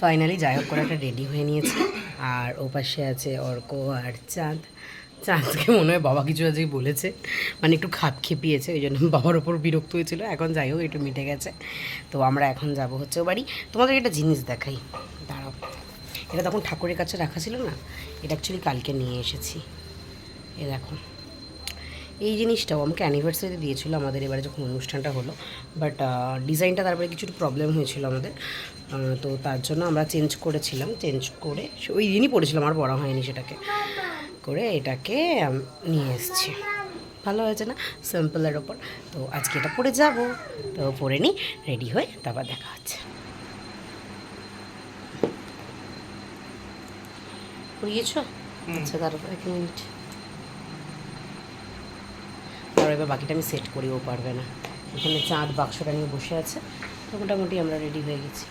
Finally যাই হোক করে একটা রেডি হয়ে নিয়েছি। আর ও পাশে আছে অর্ক আর চাঁদ। চাঁদকে মনে হয় বাবা কিছু আজকে বলেছে। মানে একটু খাপ খেপিয়েছে, ওই জন্য বাবার ওপর বিরক্ত হয়েছিল। এখন যাই হোক, একটু মিটে গেছে। তো আমরা এখন যাব হচ্ছে বাড়ি। তোমাদের একটা জিনিস দেখাই। দাঁড়াও। এটা তখন ঠাকুরের কাছে রাখা ছিল না? এটা অ্যাকচুয়ালি কালকে নিয়ে এসেছি। এ দেখো। এই জিনিসটাও আমাকে অ্যানিভার্সারিতে দিয়েছিলো আমাদের এবারে যখন অনুষ্ঠানটা হলো। বাট ডিজাইনটা তারপরে কিছু প্রবলেম হয়েছিল আমাদের। তো তার জন্য আমরা চেঞ্জ করেছিলাম চেঞ্জ করে ওই দিনই পড়েছিলাম আর পড়া হয়নি সেটাকে। করে এটাকে নিয়ে এসেছি। ভালো হয়েছে না? সিম্পলের ওপর। তো আজকে এটা পরে যাব। তো পরে নিই রেডি হয়ে তারপর দেখা হচ্ছে। পড়িয়েছো? আচ্ছা তারপর এক মিনিট আর এবার বাকিটা আমি সেট করেও পারবে না। এখানে চাঁদ বাক্সটা নিয়ে বসে আছে। তো মোটামুটি আমরা রেডি হয়ে গেছি।